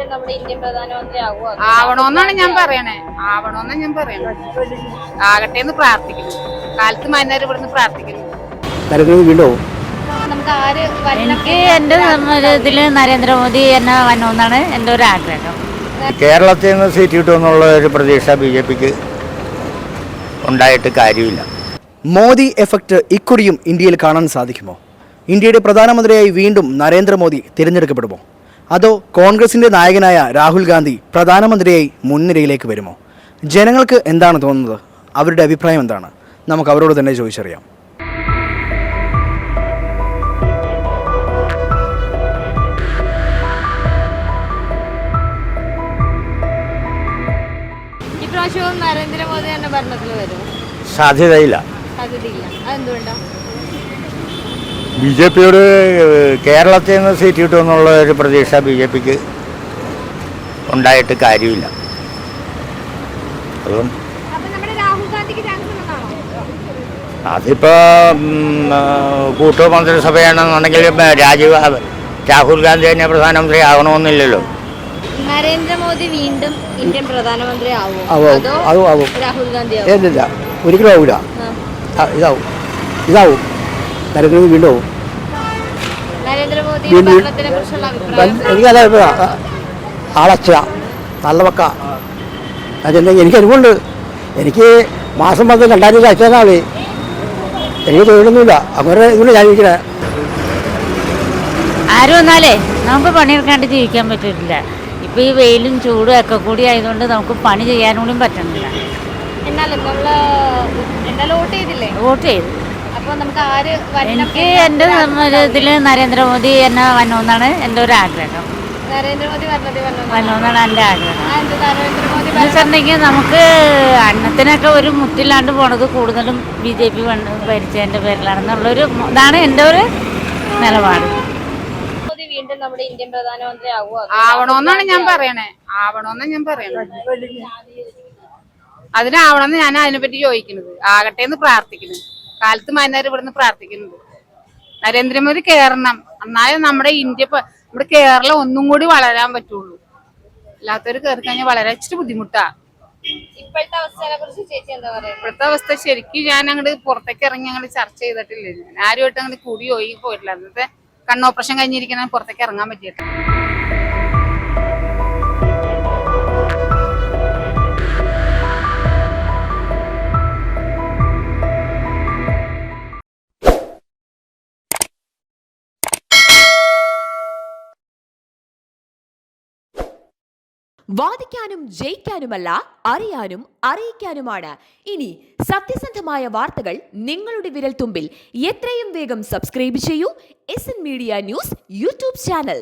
നമ്മുടെ ഇന്ത്യൻ പ്രധാനമന്ത്രി ആവുമോ ആവണോന്നാണ് ഞാൻ പറയണേ. ആവണോന്ന് ഞാൻ പറയണേ. ആകട്ടെ എന്ന് പ്രാർത്ഥിക്കുന്നു. കാലത്ത് മന്നേരം ഇവിടുന്ന് പ്രാർത്ഥിക്കുന്നു. നരേന്ദ്രമോദി വീണ്ടും നമുക്ക് ആര് എനിക്ക് എന്റെ ഇതിൽ നരേന്ദ്രമോദി എന്നെ വരണമെന്നാണ് എന്റെ ഒരു ആഗ്രഹം. കേരളത്തിൽ നിന്ന് സീറ്റ് കിട്ടുമെന്നുള്ള ഒരു പ്രതീക്ഷ ബി ജെ പിക്ക് ഉണ്ടായിട്ട് കാര്യമില്ല. മോദി എഫക്റ്റ് ഇക്കുറിയും ഇന്ത്യയിൽ കാണാൻ സാധിക്കുമോ? ഇന്ത്യയുടെ പ്രധാനമന്ത്രിയായി വീണ്ടും നരേന്ദ്രമോദി തിരഞ്ഞെടുക്കപ്പെടുമോ? അതോ കോൺഗ്രസിന്റെ നായകനായ രാഹുൽ ഗാന്ധി പ്രധാനമന്ത്രിയായി മുൻനിരയിലേക്ക് വരുമോ? ജനങ്ങൾക്ക് എന്താണ് തോന്നുന്നത്? അവരുടെ അഭിപ്രായം എന്താണ്? നമുക്ക് അവരോട് തന്നെ ചോദിച്ചറിയാം. ഇപ്രാവശ്യവും നരേന്ദ്രമോദി തന്നെ ഭരണത്തിൽ വരും. സാധ്യതയില്ല. സാധ്യതയില്ല. അതെന്തുകൊണ്ടാണ് ബി ജെ പിയോട് കേരളത്തിൽ നിന്ന് സീറ്റ് കിട്ടുമെന്നുള്ള ഒരു പ്രതീക്ഷ ബി ജെ പിക്ക് ഉണ്ടായിട്ട് കാര്യമില്ല. അതുകൊണ്ട് അതിപ്പോൾ കൂട്ടു മന്ത്രിസഭയാണെന്നുണ്ടെങ്കിൽ രാജീവ് രാഹുൽ ഗാന്ധി തന്നെ പ്രധാനമന്ത്രി ആകണമെന്നില്ലല്ലോ. നരേന്ദ്രമോദി വീണ്ടും ഇന്ത്യൻ പ്രധാനമന്ത്രി ആവും, അതോ ആവും, ആവും. രാഹുൽ ഗാന്ധി ഒരിക്കലും ആവൂല. ഇതാവും. ഇതാവും. നരേന്ദ്രമോദി വീണ്ടോ ആവും നരേന്ദ്രമോദി വീണ്ടും- കുറിച്ചുള്ള അഭിപ്രായം എനിക്കല്ല ആളച്ച നല്ല പക്ക അതെന്താ എനിക്ക് അനുഭവമുണ്ട്. എനിക്ക് മാസം പത്ത് രൂപ അയച്ചാൽ എനിക്ക് തൊഴിലൊന്നുമില്ല. അങ്ങനെ ഇതിന് ഞാൻ ജീവിക്കണേ ആരും വന്നാലേ? നമുക്ക് പണിയെടുക്കാണ്ട് ജീവിക്കാൻ പറ്റില്ല. ഇപ്പം ഈ വെയിലും ചൂടും ഒക്കെ കൂടി ആയതുകൊണ്ട് നമുക്ക് പണി ചെയ്യാനും കൂടി പറ്റുന്നില്ല എന്നാലും നമ്മൾ എന്നാലും വോട്ട് ചെയ്തില്ലേ? വോട്ട് ചെയ്തു. അപ്പൊ നമുക്ക് ആര് വരണം എനിക്ക് എന്റെ എന്റെ ഇതിൽ നരേന്ദ്രമോദി എന്നെ വരണമെന്നാണ് എന്റെ ഒരു ആഗ്രഹം. നരേന്ദ്രമോദി വരണമെന്നാണ് എന്റെ ആഗ്രഹം. എന്ന് വെച്ചിട്ടുണ്ടെങ്കിൽ നമുക്ക് അന്നത്തിനൊക്കെ ഒരു മുറ്റില്ലാണ്ട് പോണത് കൂടുതലും ബി ജെ പി ഭരിച്ചതിന്റെ പേരിലാണെന്നുള്ളൊരു ഇതാണ് എന്റെ ഒരു നിലപാട്. മോദി വീണ്ടും നമ്മുടെ ഇന്ത്യൻ പ്രധാനമന്ത്രി ആകുമോ ആവണോന്നാണ് ഞാൻ പറയണേ. ആവണോന്ന് ഞാൻ പറയണേ അതിനാവണമെന്ന് ഞാൻ അതിനെപ്പറ്റി ചോദിക്കുന്നത് ആകട്ടെ എന്ന് പ്രാർത്ഥിക്കുന്നു കാലത്ത് മന്നേരം ഇവിടുന്ന് പ്രാർത്ഥിക്കുന്നത് നരേന്ദ്രമോദി കേറണം. എന്നാലേ നമ്മുടെ ഇന്ത്യ നമ്മുടെ കേരളം ഒന്നും കൂടി വളരാൻ പറ്റുള്ളൂ. അല്ലാത്തവര് കയറി കഴിഞ്ഞാൽ വളരെ ഇച്ചിരി ബുദ്ധിമുട്ടാ. ഇപ്പോഴത്തെ അവസ്ഥയെ കുറിച്ച് ചേച്ചി എന്താ ഇപ്പോഴത്തെ അവസ്ഥ ശരിക്കും ഞാൻ അങ്ങോട്ട് പുറത്തേക്ക് ഇറങ്ങി അങ്ങോട്ട് ചർച്ച ചെയ്തിട്ടില്ല. ഞാൻ ആരുമായിട്ട് അങ്ങോട്ട് കൂടി പോയി പോയിട്ടില്ല. അന്നത്തെ കണ്ണോപ്പറേഷൻ കഴിഞ്ഞിരിക്കുന്ന പുറത്തേക്ക് ഇറങ്ങാൻ പറ്റിയിട്ട് വാദിക്കാനും ജയിക്കാനുമല്ല അറിയാനും അറിയിക്കാനുമാണ്. ഇനി സത്യസന്ധമായ വാർത്തകൾ നിങ്ങളുടെ വിരൽത്തുമ്പിൽ. എത്രയും വേഗം സബ്സ്ക്രൈബ് ചെയ്യൂ. S media news YouTube channel.